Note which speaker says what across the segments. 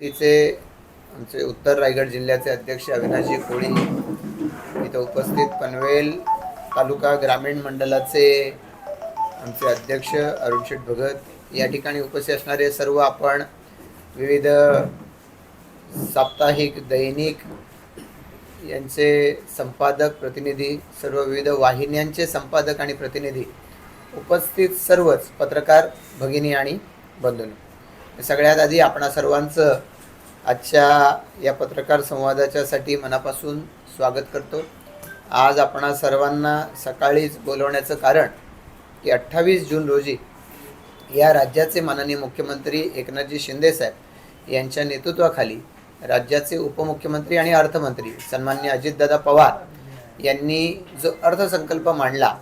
Speaker 1: तिचे आमचे उत्तर रायगड जिल्ह्याचे अध्यक्ष अविनाशजी कोळी इथं उपस्थित पनवेल तालुका ग्रामीण मंडलाचे आमचे अध्यक्ष अरुण शेठ भगत. या ठिकाणी उपस्थित असणारे सर्व आपण विविध साप्ताहिक दैनिक यांचे संपादक प्रतिनिधी सर्व विविध वाहिन्यांचे संपादक आणि प्रतिनिधी उपस्थित सर्वच पत्रकार भगिनी आणि बंधून सगळ्यात आधी आपणा सर्वांचं आजच्या या पत्रकार संवादाच्यासाठी मनापासून स्वागत करतो. आज आपणा सर्वांना सकाळीच बोलवण्याचं कारण की अठ्ठावीस जून रोजी या राज्याचे माननीय मुख्यमंत्री एकनाथजी शिंदेसाहेब यांच्या नेतृत्वाखाली राज्याचे उपमुख्यमंत्री आणि अर्थमंत्री सन्मान्य अजितदादा पवार यांनी जो अर्थसंकल्प मांडला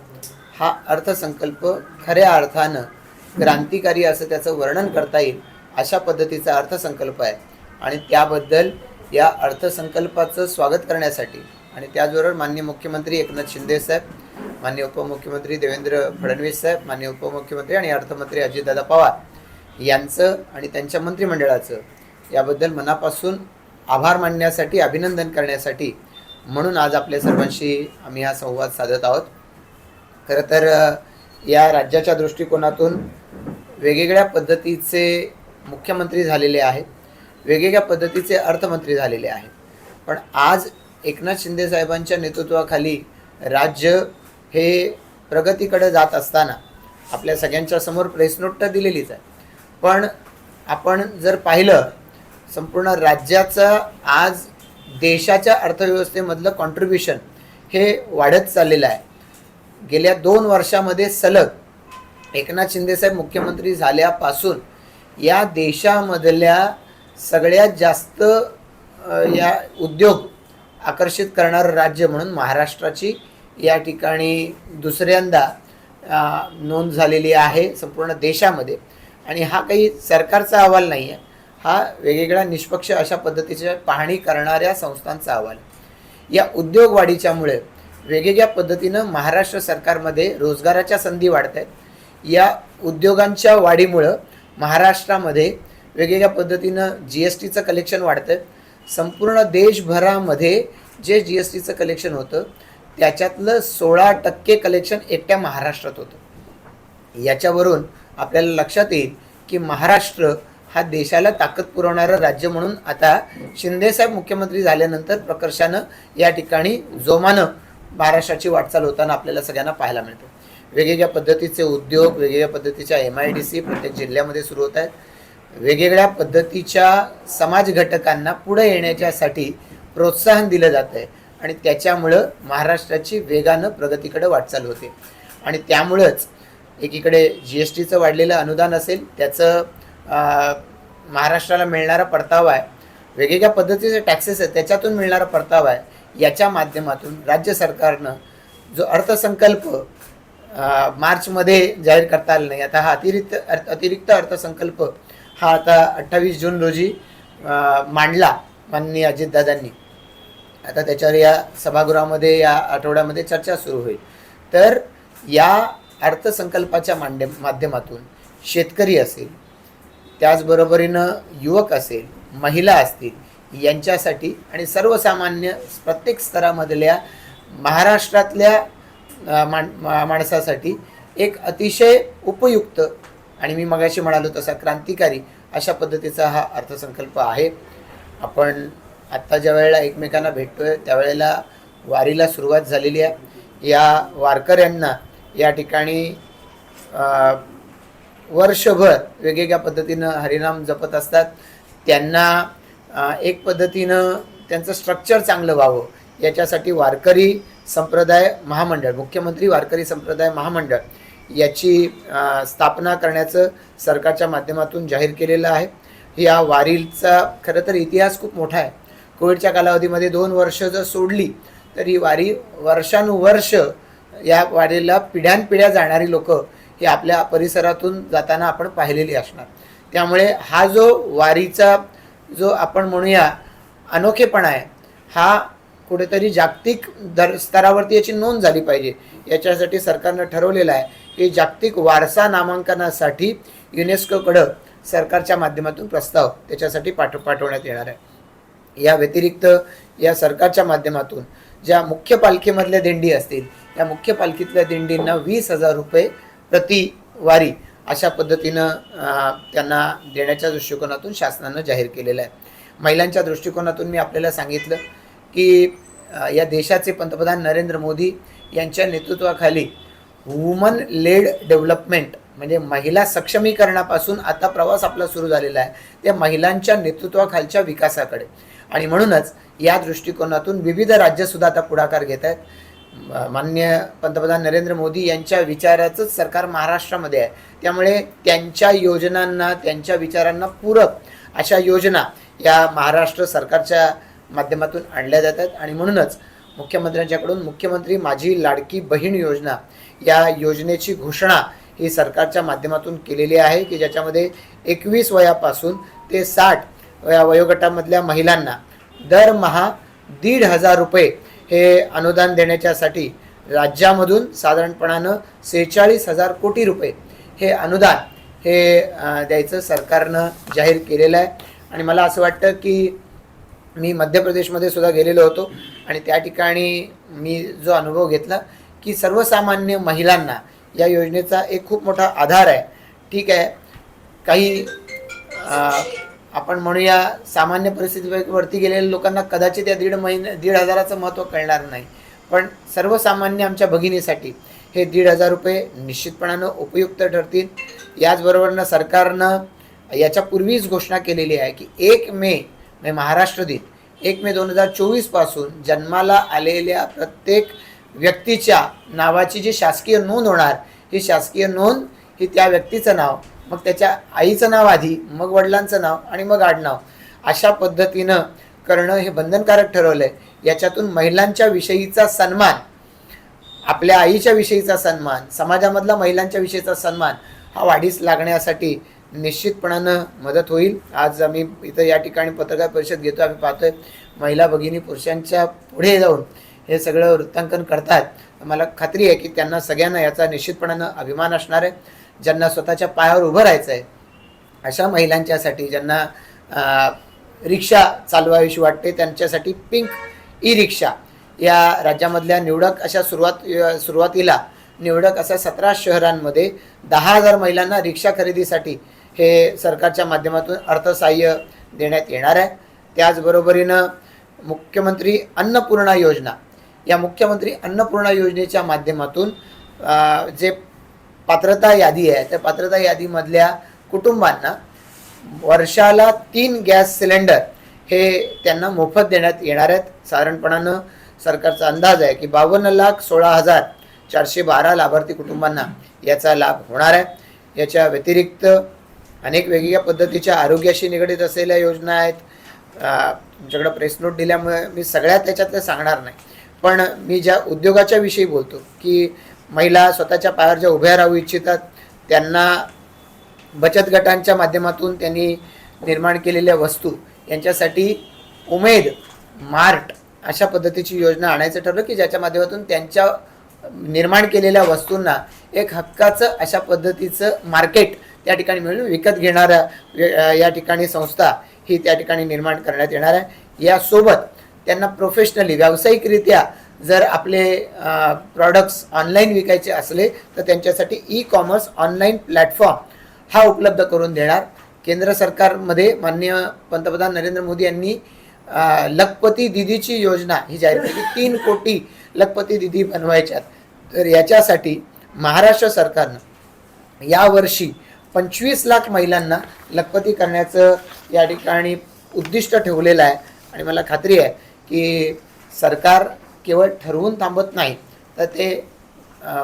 Speaker 1: हा अर्थसंकल्प खऱ्या अर्थानं क्रांतिकारी असं त्याचं वर्णन करता येईल अशा पद्धतीचा अर्थसंकल्प आहे. आणि त्याबद्दल या अर्थसंकल्पाचं स्वागत करण्यासाठी आणि त्याचबरोबर माननीय मुख्यमंत्री एकनाथ शिंदे साहेब माननीय उपमुख्यमंत्री देवेंद्र फडणवीस साहेब माननीय उपमुख्यमंत्री आणि अर्थमंत्री अजितदादा पवार यांचं आणि त्यांच्या मंत्रिमंडळाचं याबद्दल मनापासून आभार मानण्यासाठी अभिनंदन करण्यासाठी म्हणून आज आपल्या सर्वांशी आम्ही हा संवाद साधत आहोत. खरं तर या राज्याच्या दृष्टिकोनातून वेगवेगळ्या पद्धतीचे मुख्यमंत्री झालेले आहेत. वेगवेगळ्या पद्धतीचे अर्थमंत्री झालेले आहेत. पण आज एकनाथ शिंदे साहेबांच्या नेतृत्वाखाली राज्य हे प्रगतीकडे जात असताना आपल्या सगळ्यांच्या समोर प्रेसनोट तर दिलेलीच आहे. पण आपण जर पाहिलं संपूर्ण राज्याचा आज देशाच्या अर्थव्यवस्थेमधलं कॉन्ट्रीब्युशन हे वाढत चाललेलं आहे. गेल्या दोन वर्षामध्ये सलग एकनाथ शिंदेसाहेब मुख्यमंत्री झाल्यापासून या देशामधल्या सगळ्यात जास्त या उद्योग आकर्षित करणारं राज्य म्हणून महाराष्ट्राची या ठिकाणी दुसऱ्यांदा नोंद झालेली आहे संपूर्ण देशामध्ये. आणि हा काही सरकारचा अहवाल नाही आहे. हा वेगवेगळ्या निष्पक्ष अशा पद्धतीच्या पाहणी करणाऱ्या संस्थांचा अहवाल आहे. या उद्योग वाढीच्यामुळे वेगवेगळ्या पद्धतीनं महाराष्ट्र सरकारमध्ये रोजगाराच्या संधी वाढत आहेत या उद्योगांच्या वाढीमुळं महाराष्ट्रामध्ये वेगवेगळ्या पद्धतीनं जी एस टीचं कलेक्शन वाढतं संपूर्ण देशभरामध्ये जे जी एस टीचं कलेक्शन होतं त्याच्यातलं सोळा टक्के कलेक्शन एकट्या महाराष्ट्रात होतं. याच्यावरून आपल्याला लक्षात येईल की महाराष्ट्र हा देशाला ताकद पुरवणारं राज्य म्हणून आता शिंदेसाहेब मुख्यमंत्री झाल्यानंतर प्रकर्षानं या ठिकाणी जोमानं महाराष्ट्राची वाटचाल होताना आपल्याला सगळ्यांना पाहायला मिळतं. वेगवेगळ्या पद्धतीचे उद्योग वेगवेगळ्या पद्धतीच्या एम आय डी सी प्रत्येक जिल्ह्यामध्ये सुरू होत आहेत. वेगवेगळ्या पद्धतीच्या समाज घटकांना पुढे येण्याच्यासाठी प्रोत्साहन दिलं जातं आहे आणि त्याच्यामुळं महाराष्ट्राची वेगानं प्रगतीकडे वाटचाल होते. आणि त्यामुळंच एकीकडे जी एस टीचं वाढलेलं अनुदान असेल त्याचं महाराष्ट्राला मिळणारा परतावा आहे. वेगवेगळ्या पद्धतीचे टॅक्सेस आहेत त्याच्यातून मिळणारा परतावा आहे. याच्या माध्यमातून राज्य सरकारनं जो अर्थसंकल्प मार्चमध्ये जाहीर करता आला नाही आता हा अतिरिक्त अर्थ- अतिरिक्त अर्थसंकल्प हा आता अठ्ठावीस जून रोजी मांडला माननीय अजितदादांनी. आता त्याच्यावर या सभागृहामध्ये या आठवड्यामध्ये चर्चा सुरू होईल. तर या अर्थसंकल्पाच्या मांडे माध्यमातून शेतकरी असेल त्याचबरोबरीनं युवक असेल महिला असतील यांच्यासाठी आणि सर्वसामान्य प्रत्येक स्तरामधल्या महाराष्ट्रातल्या माण मा- माणसासाठी एक अतिशय उपयुक्त आणि मी मगाशी म्हणालो तसा क्रांतिकारी अशा पद्धतीचा हा अर्थसंकल्प आहे. आपण आत्ता ज्या वेळेला एकमेकांना भेटतोय त्यावेळेला वारीला सुरुवात झालेली आहे. या वारकऱ्यांना या ठिकाणी वर्षभर वेगवेगळ्या पद्धतीनं हरिनाम जपत असतात. त्यांना एक पद्धतीनं त्यांचं स्ट्रक्चर चांगलं व्हावं. याच्यासाठी वारकरी संप्रदाय महामंडळ मुख्यमंत्री वारकरी संप्रदाय महामंडळ याची स्थापना करण्याचं सरकारच्या माध्यमातून जाहीर केलेलं आहे. या वारीचा खरं तर इतिहास खूप मोठा आहे. कोविडच्या कालावधीमध्ये दोन वर्ष जर सोडली तर ही वारी वर्षानुवर्ष या वारीला पिढ्यानपिढ्या जाणारी लोक ही आपल्या परिसरातून जाताना आपण पाहिलेली असणार. त्यामुळे हा जो वारीचा जो आपण म्हणूया अनोखेपणा आहे हा कुठेतरी जागतिक दर स्तरावरती याची नोंद झाली पाहिजे. याच्यासाठी सरकारनं ठरवलेलं आहे हे जागतिक वारसा नामांकनासाठी युनेस्कोकडं सरकारच्या माध्यमातून प्रस्ताव त्याच्यासाठी पाठव पाठवण्यात येणार आहे. या व्यतिरिक्त या सरकारच्या माध्यमातून ज्या मुख्य पालखीमधल्या दिंडी असतील या मुख्य पालखीतल्या दिंडींना वीस हजार रुपये प्रतिवारी अशा पद्धतीनं त्यांना देण्याच्या दृष्टिकोनातून शासनानं जाहीर केलेलं आहे. महिलांच्या दृष्टिकोनातून मी आपल्याला सांगितलं की या देशाचे पंतप्रधान नरेंद्र मोदी यांच्या नेतृत्वाखाली वुमन लेड डेव्हलपमेंट म्हणजे महिला सक्षमीकरणापासून आता प्रवास आपला सुरू झालेला आहे. त्या महिलांच्या नेतृत्वाखालच्या विकासाकडे. आणि म्हणूनच या दृष्टिकोनातून विविध राज्यसुद्धा आता पुढाकार घेत आहेत. मान्य माननीय पंतप्रधान नरेंद्र मोदी यांच्या विचाराचंच सरकार महाराष्ट्रामध्ये आहे. त्यामुळे त्यांच्या योजनांना त्यांच्या विचारांना पूरक अशा योजना या महाराष्ट्र सरकारच्या माध्यमातून आणल्या जातात. आणि म्हणूनच मुख्यमंत्र्यांच्याकडून मुख्यमंत्री माझी लाडकी बहीण योजना या योजनेची घोषणा ही सरकारच्या माध्यमातून केलेली आहे की ज्याच्यामध्ये एकवीस वयापासून ते साठ या वयोगटामधल्या महिलांना दरमहा दीड हजार रुपये हे अनुदान देण्याच्यासाठी राज्यामधून साधारणपणानं सेहेचाळीस हजार कोटी रुपये हे अनुदान हे द्यायचं सरकारनं जाहीर केलेलं आहे. आणि मला असं वाटतं की मी मध्य प्रदेशमध्ये सुद्धा गेलेलो होतो आणि त्या ठिकाणी मी जो अनुभव घेतला की सर्वसामान्य महिलांना या योजनेचा एक खूप मोठा आधार आहे. ठीक आहे. काही आपण म्हणूया सामान्य परिस्थितीवरती गेलेल्या लोकांना कदाचित या दीड महिने दीड हजाराचं महत्त्व कळणार नाही. पण सर्वसामान्य आमच्या भगिनीसाठी हे दीड हजार रुपये निश्चितपणानं उपयुक्त ठरतील. याचबरोबरनं सरकारनं याच्यापूर्वीच घोषणा केलेली आहे की एक मे म्हणजे महाराष्ट्र दिन एक मे दोन हजार चोवीसपासून जन्माला आलेल्या प्रत्येक व्यक्तीच्या नावाची जी शासकीय नोंद होणार ही शासकीय नोंद ही त्या व्यक्तीचं नाव मग त्याच्या आईचं नाव आधी मग वडिलांचं नाव आणि मग आडनाव अशा पद्धतीनं करणं हे बंधनकारक ठरवलं आहे याच्यातून महिलांच्या विषयीचा सन्मान आपल्या आईच्या विषयीचा सन्मान समाजामधला महिलांच्या विषयीचा सन्मान हा वाढीस लागण्यासाठी निश्चितपणानं मदत होईल. आज आम्ही इथं या ठिकाणी पत्रकार परिषद घेतो आम्ही पाहतोय महिला भगिनी पुरुषांच्या पुढे जाऊन हे सगळं वृत्तांकन करतात. मला खात्री आहे की त्यांना सगळ्यांना याचा निश्चितपणानं अभिमान असणार आहे. ज्यांना स्वतःच्या पायावर उभं राहायचं आहे अशा महिलांच्यासाठी ज्यांना रिक्षा चालवावीशी वाटते त्यांच्यासाठी पिंक ई रिक्षा या राज्यामधल्या निवडक अशा सुरुवात सुरुवातीला निवडक अशा सतरा शहरांमध्ये दहा हजार महिलांना रिक्षा खरेदीसाठी हे सरकारच्या माध्यमातून अर्थसहाय्य देण्यात येणार आहे. त्याचबरोबरीनं मुख्यमंत्री अन्नपूर्णा योजना या मुख्यमंत्री अन्नपूर्णा योजनेच्या माध्यमातून जे पात्रता यादी आहे त्या पात्रता यादीमधल्या कुटुंबांना वर्षाला तीन गॅस सिलेंडर हे त्यांना मोफत देण्यात येणार आहेत. साधारणपणानं सरकारचा अंदाज आहे की बावन्न लाख सोळा हजार चारशे बारा लाभार्थी कुटुंबांना याचा लाभ होणार आहे. याच्या व्यतिरिक्त अनेक वेगवेगळ्या पद्धतीच्या आरोग्याशी निगडीत असलेल्या योजना आहेत. तुमच्याकडं प्रेस नोट दिल्यामुळे मी सगळ्या त्याच्यातलं सांगणार नाही. पण मी ज्या उद्योगाच्या विषयी बोलतो की महिला स्वतःच्या पायावर ज्या उभ्या राहू इच्छितात त्यांना बचत गटांच्या माध्यमातून त्यांनी निर्माण केलेल्या वस्तू यांच्यासाठी उमेद मार्ट अशा पद्धतीची योजना आणायचं ठरलं की ज्याच्या माध्यमातून त्यांच्या निर्माण केलेल्या वस्तूंना एक हक्काचं अशा पद्धतीचं मार्केट त्या ठिकाणी मिळून विकत घेणाऱ्या या ठिकाणी संस्था ही त्या ठिकाणी निर्माण करण्यात येणार आहे. यासोबत त्यांना प्रोफेशनली व्यावसायिकरित्या जर आपले प्रॉडक्ट्स ऑनलाईन विकायचे असले तर त्यांच्यासाठी ई कॉमर्स ऑनलाईन प्लॅटफॉर्म हा उपलब्ध करून देणार. केंद्र सरकारमध्ये माननीय पंतप्रधान नरेंद्र मोदी यांनी लखपती दिदीची योजना ही जाहीर केली. तीन कोटी लखपती दिदी बनवायच्यात. तर याच्यासाठी महाराष्ट्र सरकारनं यावर्षी पंचवीस लाख महिलांना लखपती करण्याचं या ठिकाणी उद्दिष्ट ठेवलेलं आहे. आणि मला खात्री आहे की सरकार केवळ ठरवून थांबत नाही तर ते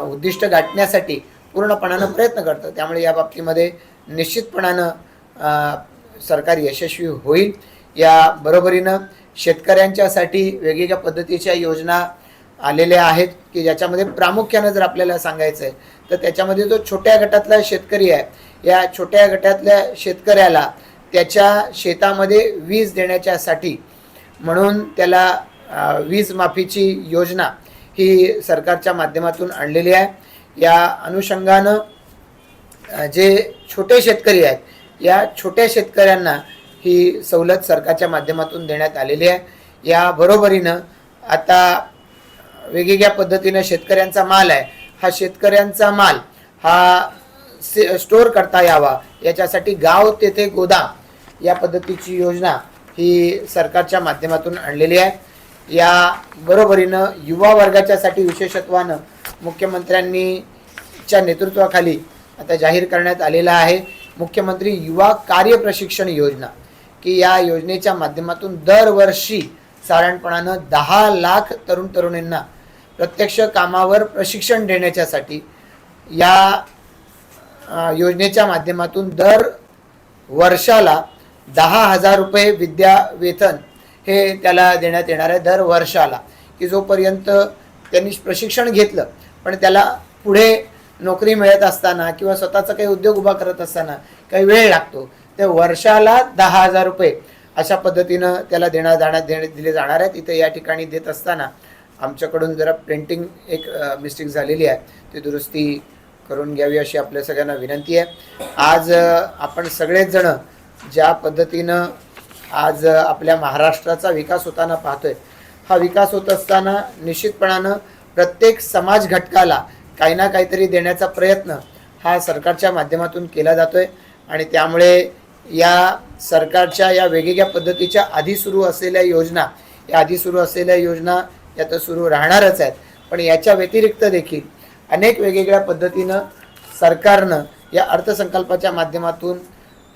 Speaker 1: उद्दिष्ट गाठण्यासाठी पूर्णपणानं प्रयत्न करतं. त्यामुळे या बाबतीमध्ये निश्चितपणानं सरकार यशस्वी होईल. या बरोबरीनं शेतकऱ्यांच्यासाठी वेगवेगळ्या पद्धतीच्या योजना आलेल्या आहेत की ज्याच्यामध्ये प्रामुख्यानं जर आपल्याला सांगायचं आहे तर त्याच्यामध्ये जो छोट्या गटातला शेतकरी आहे या छोट्या गटातल्या शेतकऱ्याला त्याच्या शेतामध्ये वीज देण्याच्यासाठी म्हणून त्याला वीज माफीची योजना ही सरकारच्या माध्यमातून आणलेली आहे. या अनुषंगानं जे छोटे शेतकरी आहेत या छोट्या शेतकऱ्यांना ही सवलत सरकारच्या माध्यमातून देण्यात आलेली आहे. या बरोबरीनं आता वेगवेगळ्या पद्धतीनं शेतकऱ्यांचा माल आहे. हा शेतकऱ्यांचा माल हा से स्टोअर करता यावा. याच्यासाठी गाव तेथे गोदाम या पद्धतीची योजना ही सरकारच्या माध्यमातून आणलेली आहे. या बरोबरीनं युवा वर्गाच्यासाठी विशेषत्वानं मुख्यमंत्र्यांनी च्या नेतृत्वाखाली आता जाहीर करण्यात आलेला आहे. मुख्यमंत्री युवा कार्य प्रशिक्षण योजना की या योजनेच्या माध्यमातून दरवर्षी साधारणपणानं दहा लाख तरुण तरुणींना प्रत्यक्ष कामावर प्रशिक्षण देण्याच्यासाठी या योजनेच्या माध्यमातून दर वर्षाला दहा हजार रुपये विद्या वेतन हे त्याला देण्यात येणार आहे दर वर्षाला. की जोपर्यंत त्यांनी प्रशिक्षण घेतलं पण त्याला पुढे नोकरी मिळत असताना किंवा स्वतःचा काही उद्योग उभा करत असताना काही वेळ लागतो ते वर्षाला दहा हजार रुपये अशा पद्धतीनं त्याला देणार जाण्यात देण्यात दिले जाणार आहेत. इथे या ठिकाणी देत असताना आमच्याकडून जरा प्रिंटिंग एक मिस्टेक झालेली आहे. ती दुरुस्ती करून घ्यावी अशी आपल्या सगळ्यांना विनंती आहे. आज आपण सगळेच जणं ज्या पद्धतीनं आज आपल्या महाराष्ट्राचा विकास होताना पाहतोय हा विकास होत असताना निश्चितपणानं प्रत्येक समाज घटकाला काही ना काहीतरी देण्याचा प्रयत्न हा सरकारच्या माध्यमातून केला जातोय आणि त्यामुळे या सरकारच्या या वेगवेगळ्या पद्धतीच्या आधी सुरू असलेल्या योजना या आधी सुरू असलेल्या योजना या तर सुरू राहणारच आहेत. पण याच्या व्यतिरिक्त देखील अनेक वेगवेगळ्या पद्धतीनं सरकारनं या अर्थसंकल्पाच्या माध्यमातून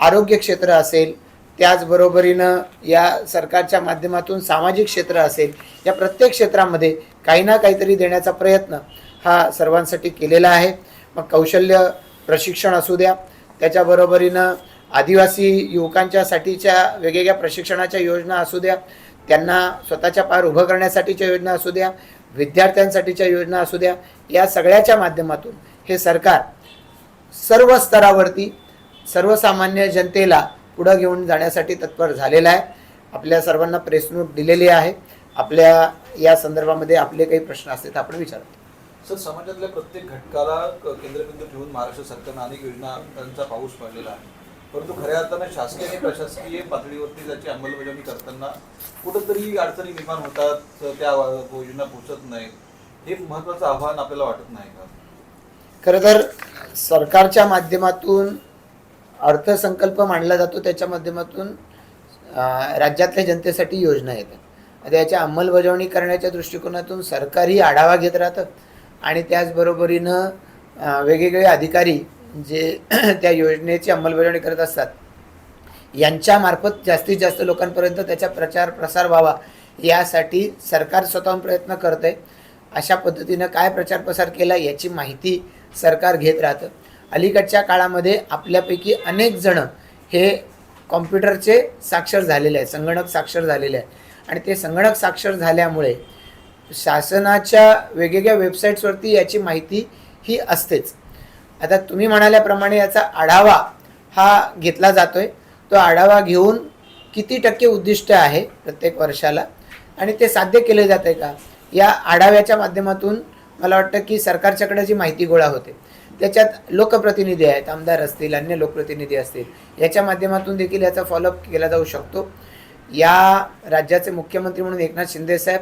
Speaker 1: आरोग्य क्षेत्र असेल त्याचबरोबरीनं या सरकारच्या माध्यमातून सामाजिक क्षेत्र असेल या प्रत्येक क्षेत्रामध्ये काही ना काहीतरी देण्याचा प्रयत्न हा सर्वांसाठी केलेला आहे. मग कौशल्य प्रशिक्षण असू द्या त्याच्याबरोबरीनं आदिवासी युवकांच्यासाठीच्या वेगवेगळ्या प्रशिक्षणाच्या योजना असू द्या त्यांना स्वतःच्या पार उभं करण्यासाठीच्या योजना असू द्या विद्यार्थ्यांसाठीच्या योजना असू द्या या सगळ्याच्या माध्यमातून हे सरकार सर्व स्तरावरती सर्वसामान्य जनतेला पुढं घेऊन जाण्यासाठी तत्पर झालेला आहे. आपल्या सर्वांना प्रेस नोट दिलेली आहे. आपल्या या संदर्भामध्ये आपले काही प्रश्न असतील तर आपण विचारू.
Speaker 2: सर समाजातल्या प्रत्येक घटकाला केंद्रबिंदू ठेवून महाराष्ट्र सरकारनं अनेक योजनांचा पाऊस पडलेला आहे. परंतु खऱ्या अर्थानं शासकीय आणि प्रशासकीय पातळीवरती त्याची अंमलबजावणी करताना कुठंतरी अडचणी निर्माण होतात त्या योजना पोचत नाहीत. हे महत्वाचं आव्हान आपल्याला वाटत नाही का?
Speaker 1: खरं तर सरकारच्या माध्यमातून अर्थसंकल्प मांडला जातो त्याच्या माध्यमातून राज्यातल्या जनतेसाठी योजना येतात. आता याच्या अंमलबजावणी करण्याच्या दृष्टिकोनातून सरकारही आढावा घेत राहतं आणि त्याचबरोबरीनं वेगवेगळे अधिकारी जे त्या योजनेची अंमलबजावणी करत असतात यांच्यामार्फत जास्तीत जास्त लोकांपर्यंत त्याचा प्रचार प्रसार व्हावा यासाठी सरकार स्वतःहून प्रयत्न करत आहे अशा पद्धतीनं काय प्रचार प्रसार केला याची माहिती सरकार घेत राहतं. अलीकडच्या काळामध्ये आपल्यापैकी अनेक जण हे कॉम्प्युटरचे साक्षर झालेले आहे संगणक साक्षर झालेले आहे आणि ते संगणक साक्षर झाल्यामुळे शासनाच्या वेगवेगळ्या वेबसाईट्सवरती याची माहिती ही असतेच. आता तुम्ही म्हणाल्याप्रमाणे याचा आढावा हा घेतला जातो आहे तो आढावा घेऊन किती टक्के उद्दिष्ट आहे प्रत्येक वर्षाला? आणि ते साध्य केले जाते का? या आढाव्याच्या माध्यमातून मला वाटतं की सरकारच्याकडे जी माहिती गोळा होते त्याच्यात लोकप्रतिनिधी आहेत आमदार असतील अन्य लोकप्रतिनिधी असतील याच्या माध्यमातून देखील याचा फॉलोअप केला जाऊ शकतो. या राज्याचे मुख्यमंत्री म्हणून एकनाथ शिंदे साहेब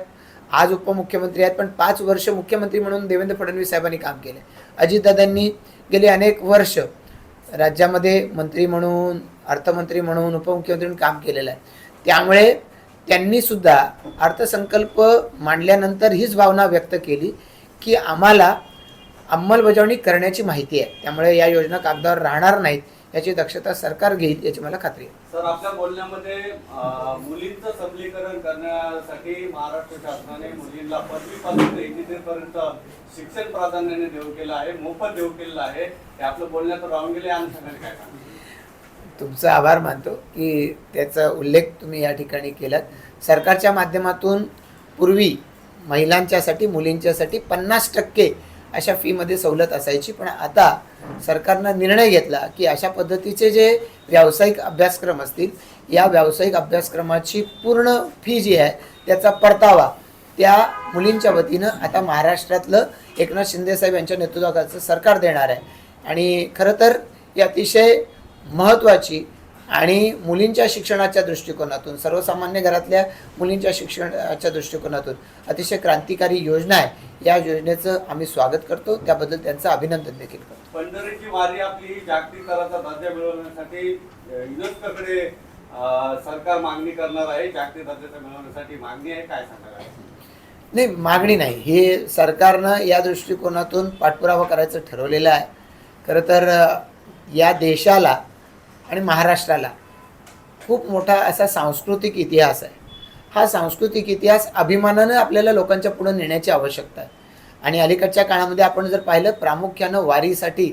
Speaker 1: आज उपमुख्यमंत्री आहेत पण पाच वर्ष मुख्यमंत्री म्हणून देवेंद्र फडणवीस साहेबांनी काम केले. अजितदादांनी गेले अनेक वर्ष राज्यामध्ये मंत्री म्हणून अर्थमंत्री म्हणून उपमुख्यमंत्री म्हणून काम केलेलं आहे. त्यामुळे त्यांनी सुद्धा अर्थसंकल्प मांडल्यानंतर हीच भावना व्यक्त केली की आम्हाला अंमलबजावणी करण्याची माहिती आहे. त्यामुळे या योजना कागदावर राहणार नाहीत याची दक्षता सरकार घेईल याची मला खात्री आहे.
Speaker 3: सर आपल्या बोलण्यामध्ये मुलींचं सबलीकरण करण्यासाठी महाराष्ट्र शासनाने मुलींना पदवीपासून ते इंजिनियर पर्यंत शिक्षण प्राधान्याने देऊ केलं आहे मोफत देऊ केलेलं आहे. हे आपलं बोलण्यात राहून गेले आणि सांगायला काय?
Speaker 1: तुमचा आभार मानतो की त्याचा उल्लेख तुम्ही या ठिकाणी केलात. सरकारच्या माध्यमातून पूर्वी महिलांच्यासाठी मुलींच्यासाठी पन्नास टक्के अशा फीमध्ये सवलत असायची. पण आता सरकारनं निर्णय घेतला की अशा पद्धतीचे जे व्यावसायिक अभ्यासक्रम असतील या व्यावसायिक अभ्यासक्रमाची पूर्ण फी जी आहे त्याचा परतावा त्या मुलींच्या वतीनं आता महाराष्ट्रातलं एकनाथ शिंदेसाहेब यांच्या नेतृत्वाखालचं सरकार देणार आहे. आणि खरं तर ही अतिशय महत्त्वाची आणि मुलींच्या शिक्षणाच्या दृष्टिकोनातून सर्वसामान्य घरातल्या मुलींच्या शिक्षणाच्या दृष्टिकोनातून अतिशय क्रांतिकारी योजना आहे. या योजनेचं आम्ही स्वागत करतो. त्याबद्दल त्यांचं अभिनंदन देखील करतो.
Speaker 3: पंढरीची वारी आपली जागतिक दर्जा मिळवण्यासाठी युनेस्कोकडे सरकार मागणी करणार आहे. जागतिक दर्जाचा मिळवण्यासाठी मागणी आहे. काय सांगाल?
Speaker 1: नाही मागणी नाही. हे सरकारनं या दृष्टिकोनातून पाठपुरावा करायचं ठरवलेलं आहे. खरं तर या देशाला आणि महाराष्ट्राला. खूप मोठा असा सांस्कृतिक इतिहास आहे. हा सांस्कृतिक इतिहास अभिमानानं आपल्याला लोकांच्या पुढे नेण्याची आवश्यकता आहे. आणि अलीकडच्या काळामध्ये आपण जर पाहिलं प्रामुख्यानं वारीसाठी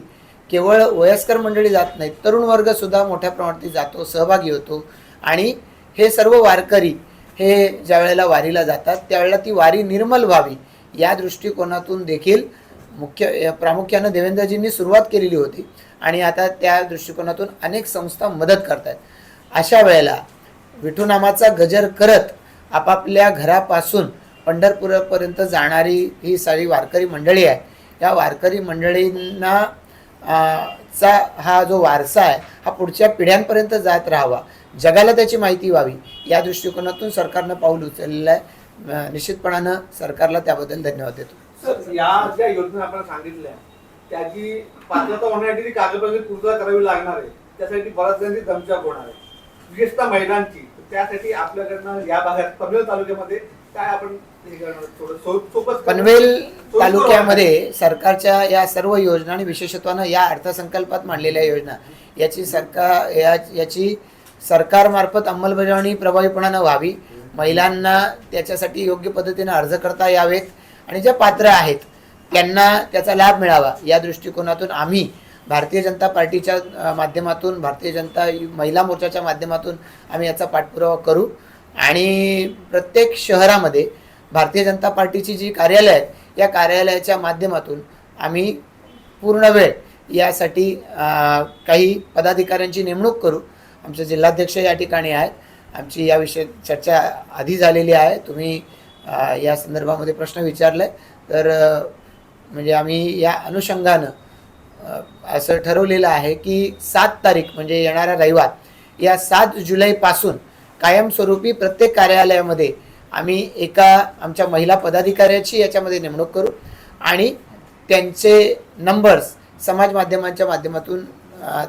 Speaker 1: केवळ वयस्कर मंडळी जात नाहीत तरुण वर्गसुद्धा मोठ्या प्रमाणात जातो सहभागी होतो. आणि हे सर्व वारकरी हे ज्या वेळेला वारीला जातात त्यावेळेला ती वारी निर्मल व्हावी या दृष्टिकोनातून देखील मुख्य प्रामुख्यानं देवेंद्रजींनी सुरुवात केलेली होती. आणि आता त्या दृष्टिकोनातून अनेक संस्था मदत करत आहेत अशा वेळेला विठूनामाचा गजर करत आपापल्या घरापासून पंढरपूरपर्यंत जाणारी ही सारी वारकरी मंडळी आहे. या वारकरी मंडळींना चा हा जो वारसा आहे हा पुढच्या पिढ्यांपर्यंत जात राहावा. जगाला त्याची माहिती व्हावी. या दृष्टिकोनातून सरकारनं पाऊल उचललेलं आहे. निश्चितपणानं सरकारला त्याबद्दल धन्यवाद देतो.
Speaker 4: सर या ज्या योजना आपण सांगितल्या त्याची पात्रता होण्यासाठी ती कागदपत्रे पूर्तता करावी लागणार आहे. त्यासाठी बऱ्याच जणांची दमछाक होणार आहे. विशेषतः महिलांची. त्यासाठी आपल्याकडनं या भागात पनवेल तालुक्यामध्ये काय आपण
Speaker 1: पनवेल तालुक्यामध्ये सरकारच्या या सर्व योजना आणि विशेषत्वानं या अर्थसंकल्पात मांडलेल्या योजना याची सरकार या याची सरकारमार्फत अंमलबजावणी प्रभावीपणानं व्हावी. महिलांना त्याच्यासाठी योग्य पद्धतीनं अर्ज करता यावेत. आणि ज्या पात्र आहेत त्यांना त्याचा लाभ मिळावा. या दृष्टिकोनातून आम्ही भारतीय जनता पार्टीच्या माध्यमातून भारतीय जनता महिला मोर्चाच्या माध्यमातून आम्ही याचा पाठपुरावा करू. आणि प्रत्येक शहरामध्ये भारतीय जनता पार्टीची जी कार्यालय आहेत या कार्यालयाच्या माध्यमातून आम्ही पूर्ण वेळ यासाठी काही पदाधिकाऱ्यांची नेमणूक करू. आमचे जिल्हाध्यक्ष या ठिकाणी आहेत. आमची याविषयी चर्चा आधी झालेली आहे. तुम्ही या संदर्भामध्ये प्रश्न विचारला. तर म्हणजे आम्ही या अनुषंगानं असं ठरवलेलं आहे की सात तारीख म्हणजे येणारा रविवार या सात जुलैपासून कायमस्वरूपी प्रत्येक कार्यालयामध्ये आम्ही एका आमच्या महिला पदाधिकाऱ्याची याच्यामध्ये नेमणूक करू आणि त्यांचे नंबर्स समाज माध्यमांच्या माध्यमातून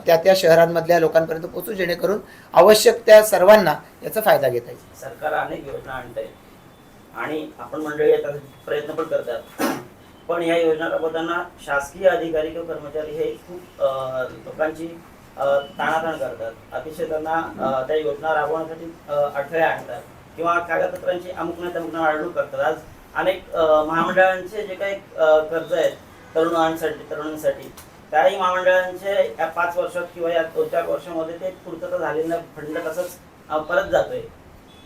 Speaker 1: त्या त्या शहरांमधल्या लोकांपर्यंत पोहोचू जेणेकरून आवश्यक त्या सर्वांना याचा फायदा घेता येईल.
Speaker 5: सरकार अनेक योजना आणतंय. आणि आपण मंडळी प्रयत्न पण करतात. पण या योजना राबवताना शासकीय अधिकारी किंवा कर्मचारी हे खूप लोकांची ताणाताण करतात. अतिशय त्यांना त्या योजना राबवण्यासाठी अडथळे आणतात. किंवा कागदपत्रांची अमुक ना तमुक अडणूक करतात. आज अनेक महामंडळांचे जे काही कर्ज आहेत तरुणांसाठी तरुणांसाठी त्याही महामंडळांचे या पाच वर्षात किंवा या दोन चार वर्षामध्ये ते पूर्तता झालेलं फंड तसंच परत जातोय.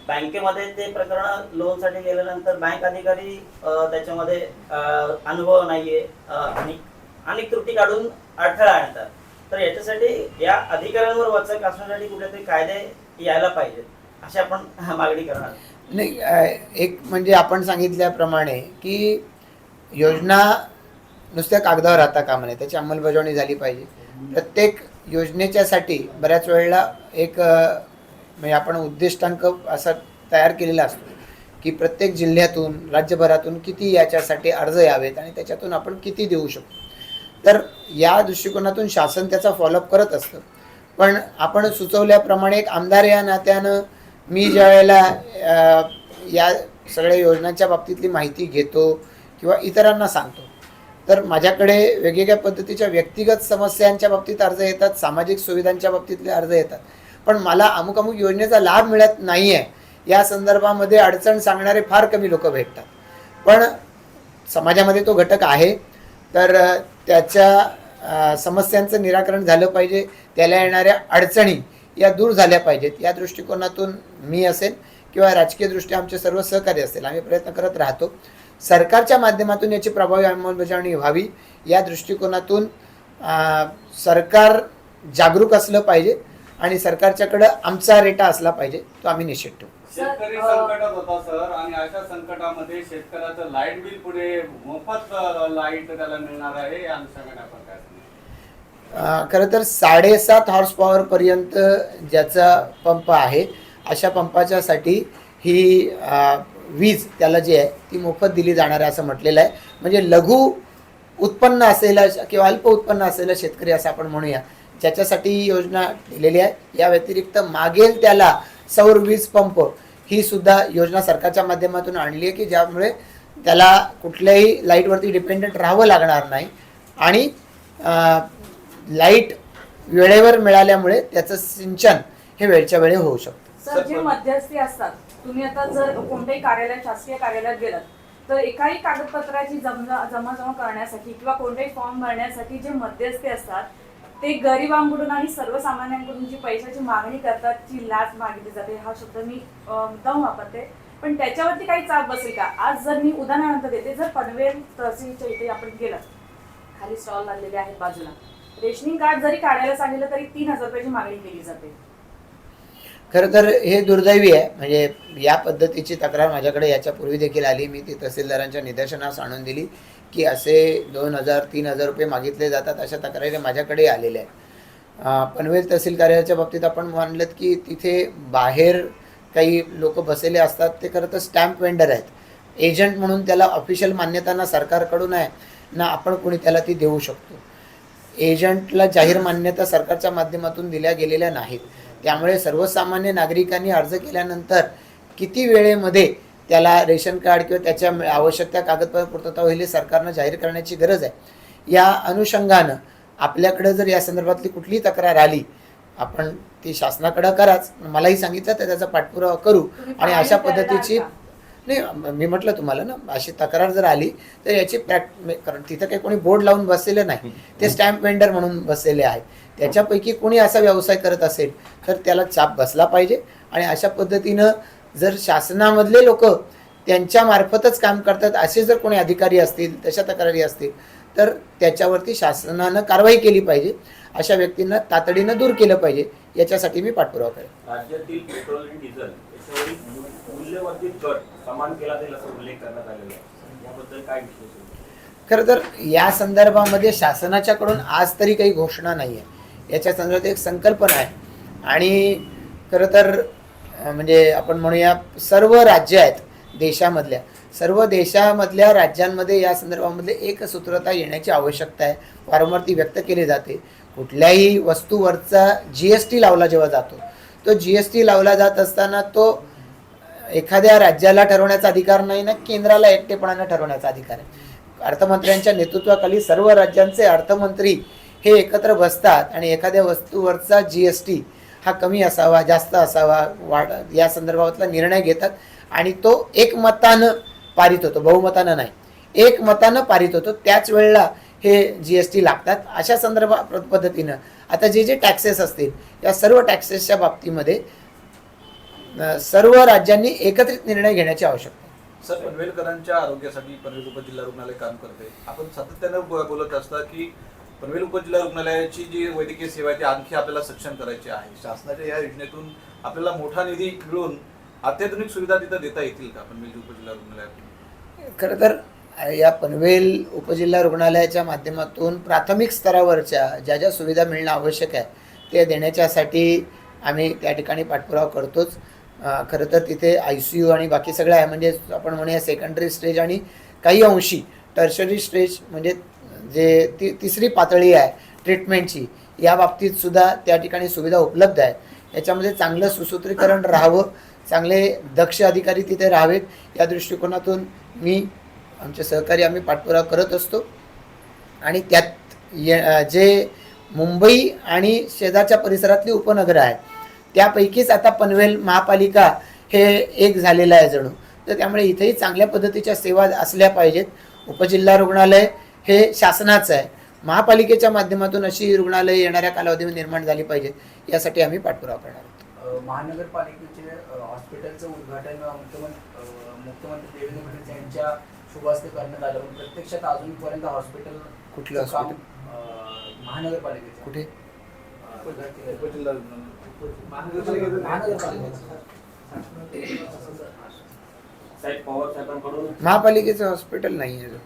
Speaker 5: बँकेमध्ये ते प्रकरण लोनसाठी गेल्यानंतर बँक अधिकारी त्याच्यामध्ये अनुभव नाहीये आणि अनेक त्रुटी काढून अडथळा आणतात. तर याच्यासाठी या अधिकाऱ्यांवर वचक असण्यासाठी कुठेतरी कायदे यायला पाहिजेत अशी आपण मागणी करणार.
Speaker 1: नाही एक म्हणजे आपण सांगितल्याप्रमाणे की योजना नुसत्या कागदावर राहता कामा नये त्याची अंमलबजावणी झाली पाहिजे. प्रत्येक योजनेच्यासाठी बऱ्याच वेळेला एक म्हणजे आपण उद्दिष्टांक असा तयार केलेला असतो की प्रत्येक जिल्ह्यातून राज्यभरातून किती याच्यासाठी अर्ज यावेत आणि त्याच्यातून आपण किती देऊ शकतो. तर या दृष्टिकोनातून शासन त्याचा फॉलोअप करत असतं. पण आपण सुचवल्याप्रमाणे एक आमदार या नात्यानं मी ज्या वेळेला या सगळ्या योजनांच्या बाबतीतली माहिती घेतो किंवा इतरांना सांगतो तर माझ्याकडे वेगवेगळ्या पद्धतीच्या व्यक्तिगत समस्यांच्या बाबतीत अर्ज येतात सामाजिक सुविधांच्या बाबतीतले अर्ज येतात. पण मला अमुक अमुक योजनेचा लाभ मिळत नाही आहे या संदर्भामध्ये अडचण सांगणारे फार कमी लोक भेटतात. पण समाजामध्ये तो घटक आहे. तर त्याच्या समस्यांचं निराकरण झालं पाहिजे. त्याला येणाऱ्या अडचणी या दूर झाल्या पाहिजेत. या दृष्टिकोनातून मी असेल किंवा राजकीयदृष्ट्या आमचे सर्व सहकारी असेल आम्ही प्रयत्न करत राहतो. सरकारच्या माध्यमातून याची प्रभावी अंमलबजावणी व्हावी. या दृष्टिकोनातून सरकार जागरूक असलं पाहिजे. आणि सरकारच्याकडं आमचा रेटा असला पाहिजे तो आम्ही निश्चित ठेवू.
Speaker 3: शेतकरी संकटात होता सर आणि अशा संकटामध्ये शेतकऱ्याचं लाइट बिल पुढे मोफत लाइट त्याला मिळणार आहे या अनुषंगाने आपण काय
Speaker 1: खरं तर साडेसात हॉर्स पॉवरपर्यंत ज्याचा पंप आहे अशा पंपाच्यासाठी ही अं, वीज त्याला जी आहे ती मोफत दिली जाणार आहे असं म्हटलेलं आहे. म्हणजे लघु उत्पन्न असलेला किंवा अल्प उत्पन्न असलेला शेतकरी असं आपण म्हणूया. ज्याच्यासाठी ही योजना दिलेली आहे. या व्यतिरिक्त मागेल त्याला सौर वीज पंप ही सुद्धा योजना सरकारच्या माध्यमातून आणली आहे की ज्यामुळे त्याला कुठल्याही लाईटवरती डिपेंडंट राहावं लागणार नाही. आणि लाइट वेळेवर मिळाल्यामुळे त्याचं सिंचन हे वेळच्या वेळी होऊ शकतं.
Speaker 6: सर जे मध्यस्थी असतात तुम्ही आता जर कोणत्याही कार्यालयात शासकीय कार्यालयात गेलात तर एकाही कागदपत्राची जमा जमाजमा करण्यासाठी किंवा कोणतेही फॉर्म भरण्यासाठी जे मध्यस्थी असतात ते गरिबांकडून आणि सर्वसामान्यांकडून जी पैशाची मागणी करतात जी लाच मागितली जाते हा शब्द मी मुद्दाम वापरते. पण त्याच्यावरती काही चाप बसेल का? आज जर मी उदाहरणार्थ देते जर पनवेल तहसीलच्या इथे आपण गेलं खाली स्टॉल लागलेले आहेत बाजूला. रेशनिंग कार्ड जरी काढायला सांगितलं तरी तीन हजार रुपयाची मागणी केली जाते.
Speaker 1: खरं तर हे दुर्दैवी आहे. म्हणजे या पद्धतीची तक्रार माझ्याकडे याच्यापूर्वी देखील आली. मी ती तहसीलदारांच्या निदर्शनास आणून दिली की असे दोन हजार तीन हजार रुपये मागितले जातात अशा तक्रारी माझ्याकडे आलेल्या आहेत. पनवेल तहसील कार्यालयाच्या बाबतीत आपण मानलं की तिथे बाहेर काही लोक बसलेले असतात. ते खरं तर स्टॅम्प वेंडर आहेत. एजंट म्हणून त्याला ऑफिशियल मान्यता ना सरकारकडून आहे ना आपण कोणी त्याला ती देऊ शकतो. एजंटला जाहीर मान्यता सरकारच्या माध्यमातून दिल्या गेलेल्या नाहीत. त्यामुळे सर्वसामान्य नागरिकांनी अर्ज केल्यानंतर किती वेळेमध्ये त्याला रेशन कार्ड किंवा त्याच्या आवश्यक त्या कागदपत्र पूर्तता होईल हे सरकारनं जाहीर करण्याची गरज आहे. या अनुषंगानं आपल्याकडे जर या संदर्भातली कुठलीही तक्रार आली आपण ती शासनाकडं कराच. मलाही सांगितलं तर त्याचा पाठपुरावा करू आणि अशा पद्धतीची नाही मी म्हटलं तुम्हाला ना अशी तक्रार जर आली तर याची प्रॅक् कारण तिथं काही कोणी बोर्ड लावून बसलेलं नाही. ते स्टॅम्प वेंडर म्हणून बसलेले आहेत. त्याच्यापैकी कोणी असा व्यवसाय करत असेल तर त्याला चाप बसला पाहिजे. आणि अशा पद्धतीनं जर शासनामधले लोक त्यांच्या मार्फतच काम करतात असे जर कोणी अधिकारी असतील तशा तक्रारी असतील तर त्याच्यावरती शासनानं कारवाई केली पाहिजे. अशा व्यक्तींना तातडीनं दूर केलं पाहिजे. याच्यासाठी मी पाठपुरावा करेन.
Speaker 7: राज्यातील पेट्रोल आणि डिझेल समान केला जाईल असा उल्लेख करण्यात आलेला आहे. याबद्दल काय विश्लेषण
Speaker 1: खरं तर या संदर्भामध्ये शासनाच्याकडून आज तरी काही घोषणा नाही आहे याच्या संदर्भात एक संकल्पना आहे. आणि खरं तर म्हणजे आपण म्हणूया सर्व राज्य आहेत देशामधल्या. सर्व देशामधल्या राज्यांमध्ये या संदर्भामध्ये एकसूत्रता येण्याची आवश्यकता आहे. वारंवार ती व्यक्त केली जाते. कुठल्याही वस्तूवरचा जी एस टी लावला जेव्हा जातो तो जी एस टी लावला जात असताना तो एखाद्या राज्याला ठरवण्याचा अधिकार नाही ना केंद्राला एकटेपणानं ठरवण्याचा अधिकार आहे. अर्थमंत्र्यांच्या नेतृत्वाखाली सर्व राज्यांचे अर्थमंत्री हे एकत्र बसतात आणि एखाद्या वस्तूवरचा जी एस टी हा कमी असावा जास्त असावा वाढ या संदर्भातला निर्णय घेतात आणि तो एकमतानं पारित होतो बहुमतानं नाही. एकमतानं पारित होतो त्याच वेळेला हे जी एस टी लागतात. अशा संदर्भा पद्धतीनं आता जे जे टॅक्सेस असतील या सर्व टॅक्सेसच्या बाबतीमध्ये सर्व राज्यांनी एकत्रित निर्णय घेण्याची आवश्यकता.
Speaker 2: सर पनवेलकरांच्या आरोग्यासाठी पनवेल उपजिल्हा रुग्णालय काम करते. आपण सातत्यानं बोलत असता की पनवेल उपजिल्हा रुग्णालयाची जी वैद्यकीय सेवा आहे ती आणखी आपल्याला सक्षम करायची आहे. शासनाच्या या योजनेतून आपल्याला मोठा निधी मिळून अत्याधुनिक सुविधा तिथं देता येतील का पनवेल उपजिल्हा रुग्णालयातून?
Speaker 1: खरं तर या पनवेल उपजिल्हा रुग्णालयाच्या माध्यमातून प्राथमिक स्तरावरच्या ज्या ज्या सुविधा मिळणं आवश्यक आहे ते देण्याच्यासाठी आम्ही त्या ठिकाणी पाठपुरावा करतोच. खरं तर तिथे आय सी यू आणि बाकी सगळं आहे. म्हणजे आपण म्हणूया सेकंडरी स्टेज आणि काही अंशी. टर्शरी स्टेज म्हणजे जे ती तिसरी पातळी आहे ट्रीटमेंटची या बाबतीत सुद्धा त्या ठिकाणी सुविधा उपलब्ध आहेत याच्यामध्ये चांगलं सुसूत्रीकरण राहावं. चांगले दक्ष अधिकारी तिथे राहावेत. या दृष्टिकोनातून मी आमचे सहकारी आम्ही पाठपुरावा करत असतो. आणि त्यात ये जे मुंबई आणि शेजारच्या परिसरातली उपनगरं आहेत त्यापैकीच आता पनवेल महापालिका हे एक झालेलं आहे जणू. तर त्यामुळे इथेही चांगल्या पद्धतीच्या सेवा असल्या पाहिजेत. उपजिल्हा रुग्णालय हे शासनाचं आहे. महापालिकेच्या माध्यमातून अशी रुग्णालय येणाऱ्या कालावधीमध्ये निर्माण झाली पाहिजेत यासाठी आम्ही पाठपुरावा करणार आहोत.
Speaker 8: महानगरपालिकेचे हॉस्पिटलचं उद्घाटन मुख्यमंत्री देवेंद्र फडणवीस यांच्या शुभ हस्ते करण्यात आलं. पण प्रत्यक्षात अजूनपर्यंत हॉस्पिटल
Speaker 1: कुठलं हॉस्पिटल?
Speaker 8: महानगरपालिकेचं.
Speaker 1: कुठे? महापालिकेचं हॉस्पिटल नाही आहे.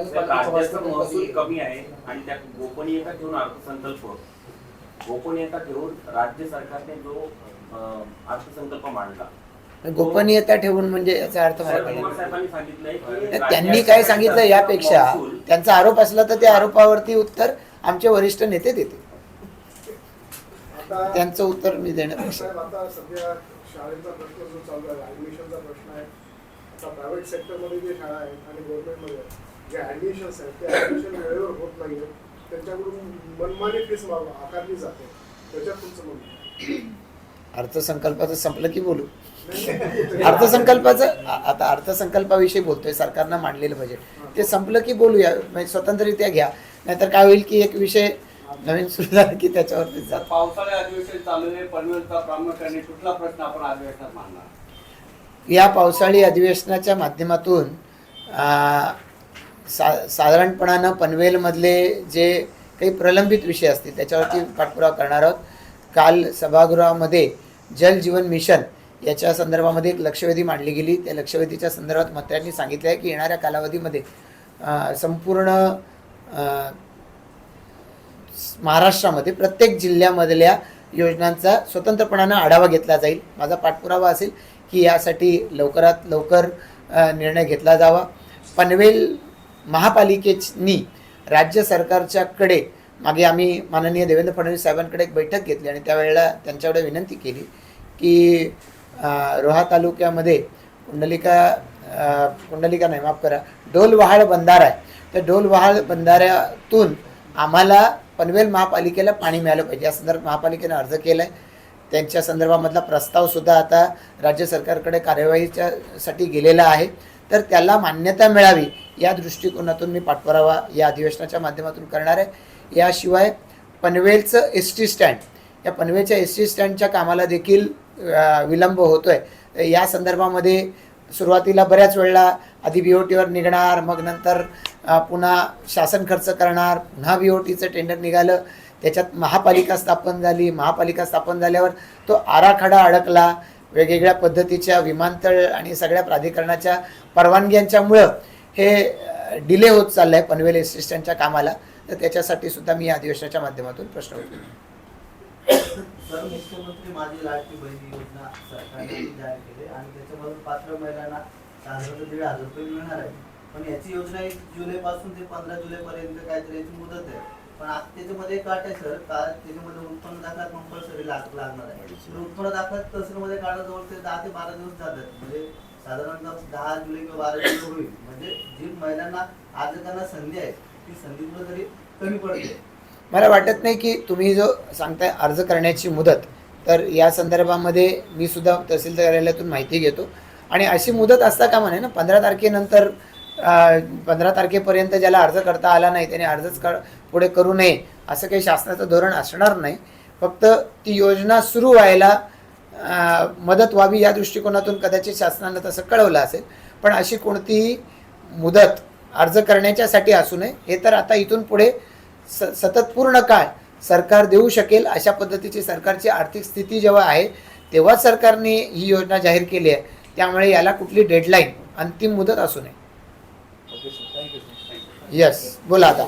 Speaker 2: उद्घाटन
Speaker 7: महसूल कमी आहे आणि त्या गोपनीयता ठेवून अर्थसंकल्प गोपनीयता ठेवून राज्य सरकारने जो अर्थसंकल्प मांडला
Speaker 1: गोपनीयता ठेवून म्हणजे याचा अर्थ मला कळला त्यांनी काय सांगितलं यापेक्षा त्यांचा आरोप असला तर त्या आरोपावरती उत्तर आमचे वरिष्ठ नेते देते
Speaker 9: आता
Speaker 1: त्यांचं उत्तर मी देण्यापेक्षा
Speaker 9: शाळेचा प्रश्न जो चालू आहे ऍडमिशनचा प्रश्न आहे आता प्रायव्हेट सेक्टरमध्ये जे शाळा आहेत आणि गव्हर्नमेंटमध्ये जे ऍडमिशन्स आहेत ते ऍडमिशन वेळेवर होत नाही आहेत त्यांच्याकडून मनमानी फीस आकारली जाते. त्याच्यात तुमचं म्हणणं.
Speaker 1: अर्थसंकल्पाचं संपलं की बोलू? अर्थसंकल्पाचं आता अर्थसंकल्पाविषयी बोलतोय सरकारनं मांडलेलं बजेट ते संपलं की बोलूया म्हणजे स्वतंत्ररित्या घ्या. नाहीतर काय होईल की एक विषय नवीन सुरू झाला की त्याच्यावरती
Speaker 3: तर
Speaker 1: जात.
Speaker 3: पावसाळी अधिवेशन चालू आहे पनवेलचा प्रामुख्याने कुठला प्रश्न आपण अधिवेशनात मांडणार?
Speaker 1: या पावसाळी अधिवेशनाच्या माध्यमातून आ, सा साधारणपणानं पनवेलमधले जे काही प्रलंबित विषय असतील त्याच्यावरती पाठपुरावा करणार आहोत. काल सभागृहामध्ये जल जीवन मिशन याच्या संदर्भामध्ये एक लक्षवेधी मांडली गेली. त्या लक्षवेधीच्या संदर्भात मंत्र्यांनी सांगितलं आहे की येणाऱ्या कालावधीमध्ये संपूर्ण महाराष्ट्रामध्ये प्रत्येक जिल्ह्यामधल्या योजनांचा स्वतंत्रपणानं आढावा घेतला जाईल. माझा पाठपुरावा असेल की यासाठी लवकरात लवकर निर्णय घेतला जावा. पनवेल महापालिकेनी राज्य सरकारच्याकडे मागे आम्ही माननीय देवेंद्र फडणवीस साहेबांकडे एक बैठक घेतली आणि त्यावेळेला त्यांच्याकडे विनंती केली की रोहा तालुक्यामध्ये कुंडलिका कुंडलिका नाही माफ करा डोलवहाळ बंधारा आहे. त्या डोलवहाळ बंधाऱ्यातून आम्हाला पनवेल महापालिकेला पाणी मिळालं पाहिजे. या संदर्भात महापालिकेनं अर्ज केला आहे त्यांच्या संदर्भामधला प्रस्तावसुद्धा आता राज्य सरकारकडे कार्यवाहीच्या साठी गेलेला आहे. तर त्याला मान्यता मिळावी या दृष्टिकोनातून मी पाठपुरावा या अधिवेशनाच्या माध्यमातून करणार आहे. याशिवाय पनवेलचं एस टी स्टँड या पनवेलच्या एस टी स्टँडच्या कामाला देखील विलंब होतो आहे या संदर्भामध्ये सुरुवातीला बऱ्याच वेळेला आधी बी ओ टीवर निघणार मग नंतर पुन्हा शासन खर्च करणार पुन्हा बी ओ टीचं टेंडर निघालं. त्याच्यात महापालिका स्थापन झाली. महापालिका स्थापन झाल्यावर तो आराखडा अडकला. वेगवेगळ्या पद्धतीच्या विमानतळ आणि सगळ्या प्राधिकरणाच्या परवानग्यांच्यामुळं हे डिले होत चाललं आहे पनवेल एस टी स्टँडच्या कामाला. तर त्याच्यासाठी सुद्धा मी या अधिवेशनाच्या माध्यमातून प्रश्न
Speaker 10: मुख्यमंत्री माझी लाडकी बहीण योजना सरकारने जाहीर केली आणि त्याच्यामधून पात्र महिलांना दीड हजार रुपये मिळणार आहे. पण याची योजना एक जुलै पासून ते पंधरा जुलै पर्यंत काहीतरी याची मुदत आहे. पण त्याच्यामध्ये एक अट आहे सर का त्याच्यामध्ये उत्पन्न दाखला कंपल्सरी लाग लागणार आहे? तर उत्पन्न दाखला तहसीलमध्ये काढा जवळ ते दहा ते बारा दिवस जातात म्हणजे साधारणतः दहा जुलै किंवा बारा जुलै होईल. म्हणजे जी महिलांना अर्ज करण्यास संधी आहे ती संधी कुठेतरी कमी पडते
Speaker 1: मला वाटत नाही की तुम्ही जो सांगताय अर्ज करण्याची मुदत तर या संदर्भामध्ये मी सुद्धा तहसील कार्यालयातून माहिती घेतो. आणि अशी मुदत असता का म्हणे ना पंधरा तारखेनंतर पंधरा तारखेपर्यंत ज्याला अर्ज करता आला नाही त्याने अर्जच कर पुढे करू नये असं काही शासनाचं धोरण असणार नाही. फक्त ती योजना सुरू व्हायला मदत व्हावी या दृष्टिकोनातून कदाचित शासनानं तसं कळवलं असेल. पण अशी कोणतीही मुदत अर्ज करण्याच्यासाठी असू नये. हे तर आता इथून पुढे स सतत पूर्ण काळ सरकार देऊ शकेल अशा पद्धतीची सरकारची आर्थिक स्थिती जेव्हा आहे तेव्हाच सरकारने ही योजना जाहीर केली आहे. त्यामुळे याला कुठली डेडलाईन अंतिम मुदत असू नये. यस बोला आता.